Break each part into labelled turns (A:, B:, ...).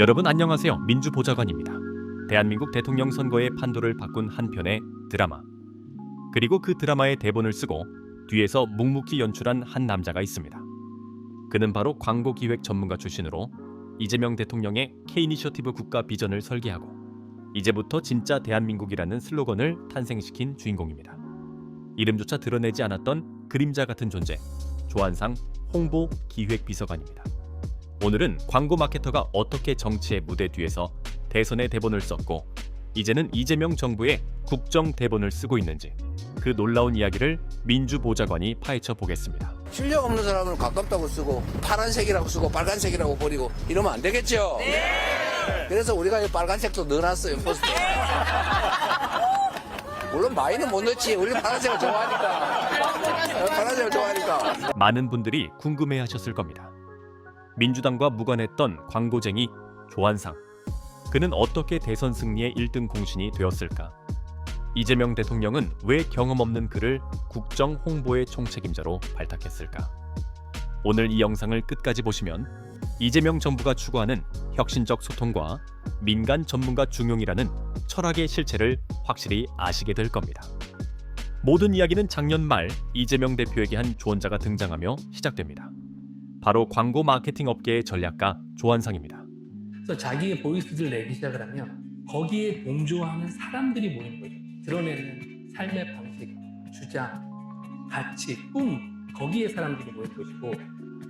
A: 여러분 안녕하세요. 민주보좌관입니다. 대한민국 대통령 선거의 판도를 바꾼 한 편의 드라마. 그리고 그 드라마의 대본을 쓰고 뒤에서 묵묵히 연출한 한 남자가 있습니다. 그는 바로 광고 기획 전문가 출신으로 이재명 대통령의 K이니셔티브 국가 비전을 설계하고 이제부터 진짜 대한민국이라는 슬로건을 탄생시킨 주인공입니다. 이름조차 드러내지 않았던 그림자 같은 존재, 조한상 홍보 기획 비서관입니다. 오늘은 광고 마케터가 어떻게 정치의 무대 뒤에서 대선의 대본을 썼고 이제는 이재명 정부의 국정 대본을 쓰고 있는지 그 놀라운 이야기를 민주보좌관이 파헤쳐 보겠습니다.
B: 실력 없는 사람은 가깝다고 쓰고 파란색이라고 쓰고 빨간색이라고 버리고 이러면 안 되겠죠? 그래서 우리가 이 빨간색도 넣어놨어요 포스터. 물론 많이는 못 넣지. 우리 파란색을 좋아하니까. 어, 파란색을 좋아하니까.
A: 많은 분들이 궁금해하셨을 겁니다. 민주당과 무관했던 광고쟁이 조한상. 그는 어떻게 대선 승리의 1등 공신이 되었을까? 이재명 대통령은 왜 경험 없는 그를 국정 홍보의 총책임자로 발탁했을까? 오늘 이 영상을 끝까지 보시면 이재명 정부가 추구하는 혁신적 소통과 민간 전문가 중용이라는 철학의 실체를 확실히 아시게 될 겁니다. 모든 이야기는 작년 말 이재명 대표에게 한 조언자가 등장하며 시작됩니다. 바로 광고 마케팅 업계의 전략가 조한상입니다.
C: 그래서 자기의 보이스를 내기 시작을 하면 거기에 동조하는 사람들이 모이는 거죠. 드러내는 삶의 방식, 주장, 가치, 꿈 거기에 사람들이 모일 것이고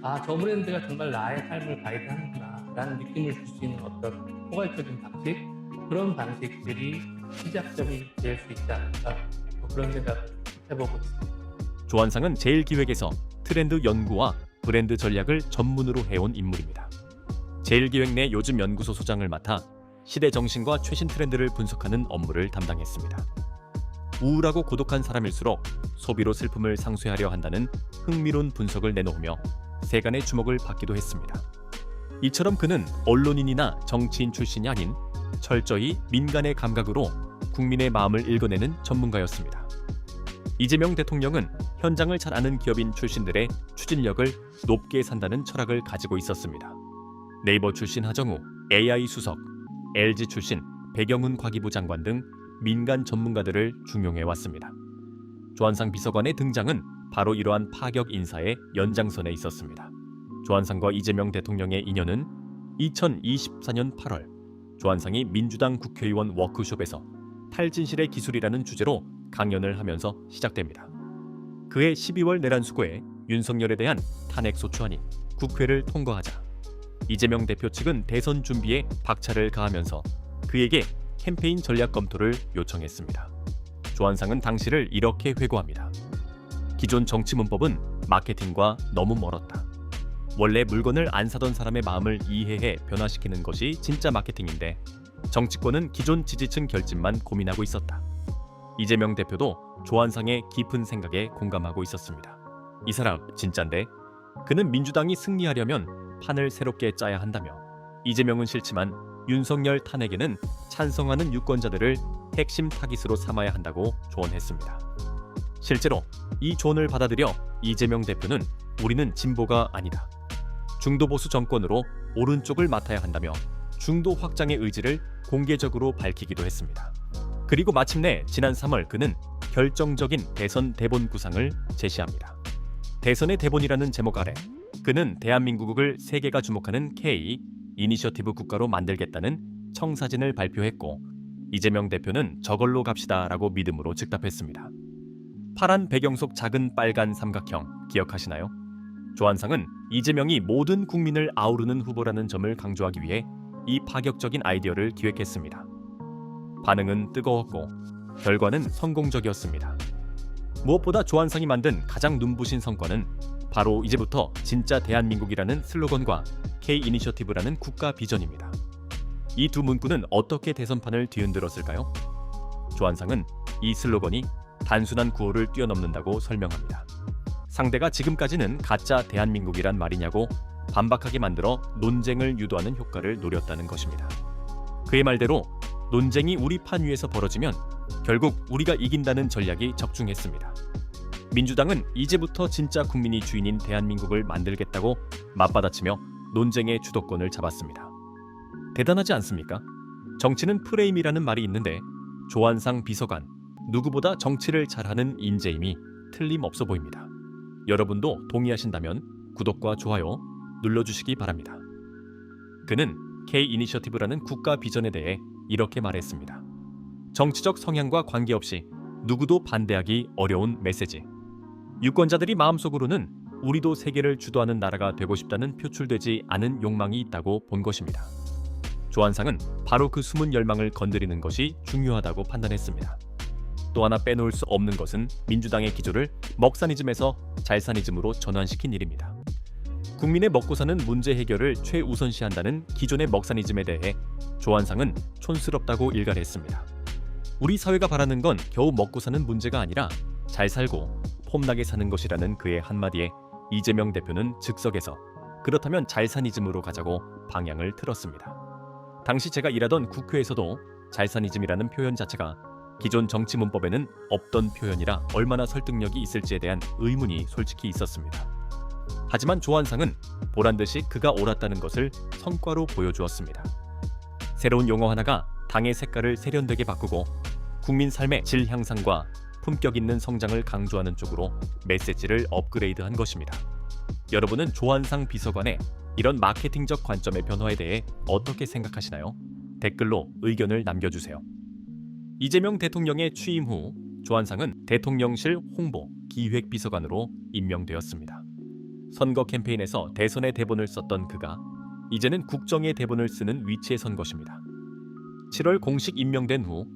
C: 아 저 브랜드가 정말 나의 삶을 가이드하는구나 라는 느낌을 줄 수 있는 어떤 포괄적인 방식 그런 방식들이 시작점이 될 수 있지 않을까 뭐 그런 생각 해보고 있습니다.
A: 조한상은 제일기획에서 트렌드 연구와 브랜드 전략을 전문으로 해온 인물입니다. 제일기획 내 요즘 연구소 소장을 맡아 시대 정신과 최신 트렌드를 분석하는 업무를 담당했습니다. 우울하고 고독한 사람일수록 소비로 슬픔을 상쇄하려 한다는 흥미로운 분석을 내놓으며 세간의 주목을 받기도 했습니다. 이처럼 그는 언론인이나 정치인 출신이 아닌 철저히 민간의 감각으로 국민의 마음을 읽어내는 전문가였습니다. 이재명 대통령은 현장을 잘 아는 기업인 출신들의 추진력을 높게 산다는 철학을 가지고 있었습니다. 네이버 출신 하정우, AI 수석, LG 출신 배경훈 과기부 장관 등 민간 전문가들을 중용해 왔습니다. 조한상 비서관의 등장은 바로 이러한 파격 인사의 연장선에 있었습니다. 조한상과 이재명 대통령의 인연은 2024년 8월 조한상이 민주당 국회의원 워크숍에서 탈진실의 기술이라는 주제로 강연을 하면서 시작됩니다. 그해 12월 내란 수고에 윤석열에 대한 탄핵 소추안이 국회를 통과하자 이재명 대표 측은 대선 준비에 박차를 가하면서 그에게 캠페인 전략 검토를 요청했습니다. 조한상은 당시를 이렇게 회고합니다. 기존 정치 문법은 마케팅과 너무 멀었다. 원래 물건을 안 사던 사람의 마음을 이해해 변화시키는 것이 진짜 마케팅인데 정치권은 기존 지지층 결집만 고민하고 있었다. 이재명 대표도 조한상의 깊은 생각에 공감하고 있었습니다. 이 사람 진짠데 그는 민주당이 승리하려면 판을 새롭게 짜야 한다며 이재명은 싫지만 윤석열 탄핵에는 찬성하는 유권자들을 핵심 타깃으로 삼아야 한다고 조언했습니다. 실제로 이 조언을 받아들여 이재명 대표는 우리는 진보가 아니다. 중도 보수 정권으로 오른쪽을 맡아야 한다며 중도 확장의 의지를 공개적으로 밝히기도 했습니다. 그리고 마침내 지난 3월 그는 결정적인 대선 대본 구상을 제시합니다. 대선의 대본이라는 제목 아래 그는 대한민국을 세계가 주목하는 K 이니셔티브 국가로 만들겠다는 청사진을 발표했고 이재명 대표는 저걸로 갑시다라고 믿음으로 즉답했습니다. 파란 배경 속 작은 빨간 삼각형 기억하시나요? 조한상은 이재명이 모든 국민을 아우르는 후보라는 점을 강조하기 위해 이 파격적인 아이디어를 기획했습니다. 반응은 뜨거웠고 결과는 성공적이었습니다. 무엇보다 조한상이 만든 가장 눈부신 성과는 바로 이제부터 진짜 대한민국이라는 슬로건과 K 이니셔티브라는 국가 비전입니다. 이 두 문구는 어떻게 대선판을 뒤흔들었을까요? 조한상은 이 슬로건이 단순한 구호를 뛰어넘는다고 설명합니다. 상대가 지금까지는 가짜 대한민국이란 말이냐고 반박하게 만들어 논쟁을 유도하는 효과를 노렸다는 것입니다. 그의 말대로 논쟁이 우리 판 위에서 벌어지면 결국 우리가 이긴다는 전략이 적중했습니다. 민주당은 이제부터 진짜 국민이 주인인 대한민국을 만들겠다고 맞받아치며 논쟁의 주도권을 잡았습니다. 대단하지 않습니까? 정치는 프레임이라는 말이 있는데 조한상 비서관 누구보다 정치를 잘하는 인재임이 틀림없어 보입니다. 여러분도 동의하신다면 구독과 좋아요 눌러주시기 바랍니다. 그는 K 이니셔티브라는 국가 비전에 대해 이렇게 말했습니다. 정치적 성향과 관계없이 누구도 반대하기 어려운 메시지. 유권자들이 마음속으로는 우리도 세계를 주도하는 나라가 되고 싶다는 표출되지 않은 욕망이 있다고 본 것입니다. 조한상은 바로 그 숨은 열망을 건드리는 것이 중요하다고 판단했습니다. 또 하나 빼놓을 수 없는 것은 민주당의 기조를 먹사니즘에서 잘사니즘으로 전환시킨 일입니다. 국민의 먹고 사는 문제 해결을 최우선시한다는 기존의 먹사니즘에 대해 조한상은 촌스럽다고 일갈했습니다. 우리 사회가 바라는 건 겨우 먹고 사는 문제가 아니라 잘 살고 폼나게 사는 것이라는 그의 한마디에 이재명 대표는 즉석에서 그렇다면 잘사니즘으로 가자고 방향을 틀었습니다. 당시 제가 일하던 국회에서도 잘사니즘이라는 표현 자체가 기존 정치 문법에는 없던 표현이라 얼마나 설득력이 있을지에 대한 의문이 솔직히 있었습니다. 하지만 조한상은 보란 듯이 그가 옳았다는 것을 성과로 보여주었습니다. 새로운 용어 하나가 당의 색깔을 세련되게 바꾸고 국민 삶의 질 향상과 품격 있는 성장을 강조하는 쪽으로 메시지를 업그레이드한 것입니다. 여러분은 조한상 비서관의 이런 마케팅적 관점의 변화에 대해 어떻게 생각하시나요? 댓글로 의견을 남겨주세요. 이재명 대통령의 취임 후 조한상은 대통령실 홍보 기획비서관으로 임명되었습니다. 선거 캠페인에서 대선의 대본을 썼던 그가 이제는 국정의 대본을 쓰는 위치에 선 것입니다. 7월 공식 임명된 후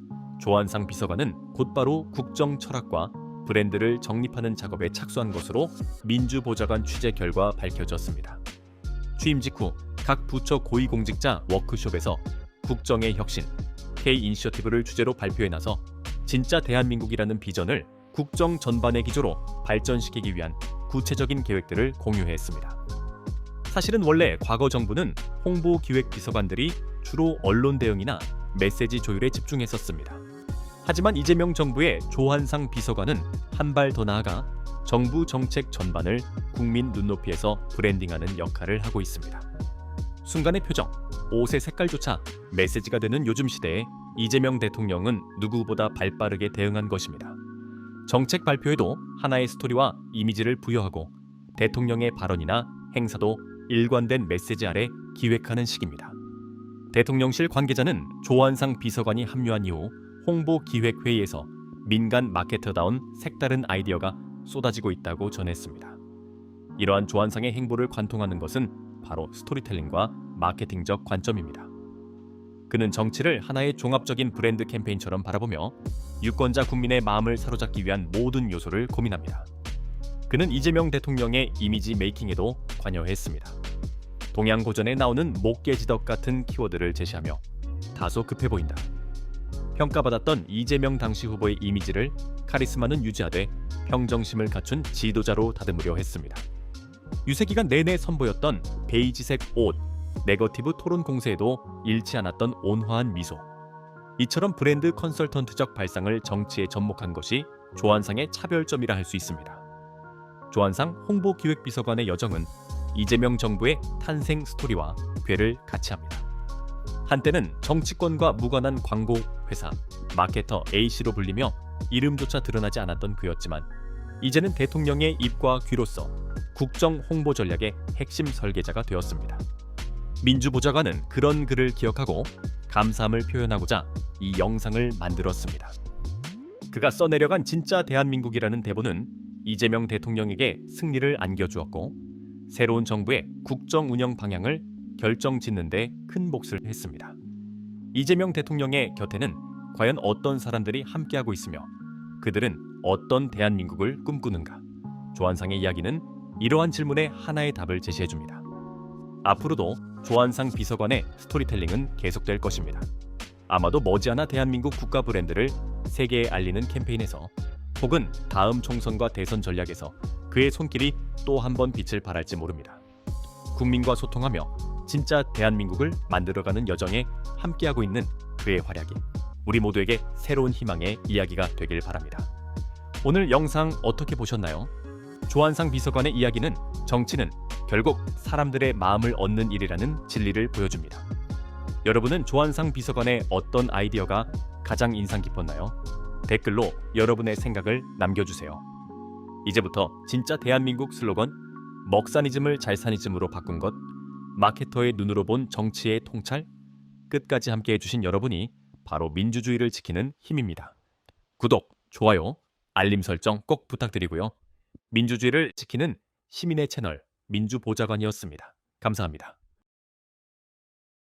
A: 조한상 비서관은 곧바로 국정 철학과 브랜드를 정립하는 작업에 착수한 것으로 민주보좌관 취재 결과 밝혀졌습니다. 취임 직후 각 부처 고위공직자 워크숍에서 국정의 혁신, K 이니셔티브를 주제로 발표해 나서 진짜 대한민국이라는 비전을 국정 전반의 기조로 발전시키기 위한 구체적인 계획들을 공유했습니다. 사실은 원래 과거 정부는 홍보 기획 비서관들이 주로 언론 대응이나 메시지 조율에 집중했었습니다. 하지만 이재명 정부의 조한상 비서관은 한 발 더 나아가 정부 정책 전반을 국민 눈높이에서 브랜딩하는 역할을 하고 있습니다. 순간의 표정, 옷의 색깔조차 메시지가 되는 요즘 시대에 이재명 대통령은 누구보다 발빠르게 대응한 것입니다. 정책 발표에도 하나의 스토리와 이미지를 부여하고 대통령의 발언이나 행사도 일관된 메시지 아래 기획하는 식입니다. 대통령실 관계자는 조한상 비서관이 합류한 이후 홍보 기획 회의에서 민간 마케터다운 색다른 아이디어가 쏟아지고 있다고 전했습니다. 이러한 조한상의 행보를 관통하는 것은 바로 스토리텔링과 마케팅적 관점입니다. 그는 정치를 하나의 종합적인 브랜드 캠페인처럼 바라보며 유권자 국민의 마음을 사로잡기 위한 모든 요소를 고민합니다. 그는 이재명 대통령의 이미지 메이킹에도 관여했습니다. 동양 고전에 나오는 목계지덕 같은 키워드를 제시하며 다소 급해 보인다. 평가받았던 이재명 당시 후보의 이미지를 카리스마는 유지하되 평정심을 갖춘 지도자로 다듬으려 했습니다. 유세 기간 내내 선보였던 베이지색 옷, 네거티브 토론 공세에도 잃지 않았던 온화한 미소. 이처럼 브랜드 컨설턴트적 발상을 정치에 접목한 것이 조한상의 차별점이라 할 수 있습니다. 조한상 홍보기획비서관의 여정은 이재명 정부의 탄생 스토리와 궤를 같이 합니다. 한때는 정치권과 무관한 광고 회사 마케터 A씨로 불리며 이름조차 드러나지 않았던 그였지만 이제는 대통령의 입과 귀로서 국정 홍보 전략의 핵심 설계자가 되었습니다. 민주보좌관은 그런 그를 기억하고 감사함을 표현하고자 이 영상을 만들었습니다. 그가 써내려간 진짜 대한민국이라는 대본은 이재명 대통령에게 승리를 안겨주었고 새로운 정부의 국정 운영 방향을 결정 짓는데 큰 몫을 했습니다. 이재명 대통령의 곁에는 과연 어떤 사람들이 함께하고 있으며 그들은 어떤 대한민국을 꿈꾸는가? 조한상의 이야기는 이러한 질문에 하나의 답을 제시해 줍니다. 앞으로도 조한상 비서관의 스토리텔링은 계속될 것입니다. 아마도 머지않아 대한민국 국가 브랜드를 세계에 알리는 캠페인에서 혹은 다음 총선과 대선 전략에서 그의 손길이 또 한 번 빛을 발할지 모릅니다. 국민과 소통하며 진짜 대한민국을 만들어가는 여정에 함께하고 있는 그의 활약이 우리 모두에게 새로운 희망의 이야기가 되길 바랍니다. 오늘 영상 어떻게 보셨나요? 조한상 비서관의 이야기는 정치는 결국 사람들의 마음을 얻는 일이라는 진리를 보여줍니다. 여러분은 조한상 비서관의 어떤 아이디어가 가장 인상 깊었나요? 댓글로 여러분의 생각을 남겨주세요. 이제부터 진짜 대한민국 슬로건 먹사니즘을 잘사니즘으로 바꾼 것 마케터의 눈으로 본 정치의 통찰 끝까지 함께 해주신 여러분이 바로 민주주의를 지키는 힘입니다. 구독, 좋아요, 알림 설정 꼭 부탁드리고요. 민주주의를 지키는 시민의 채널 민주보좌관이었습니다. 감사합니다.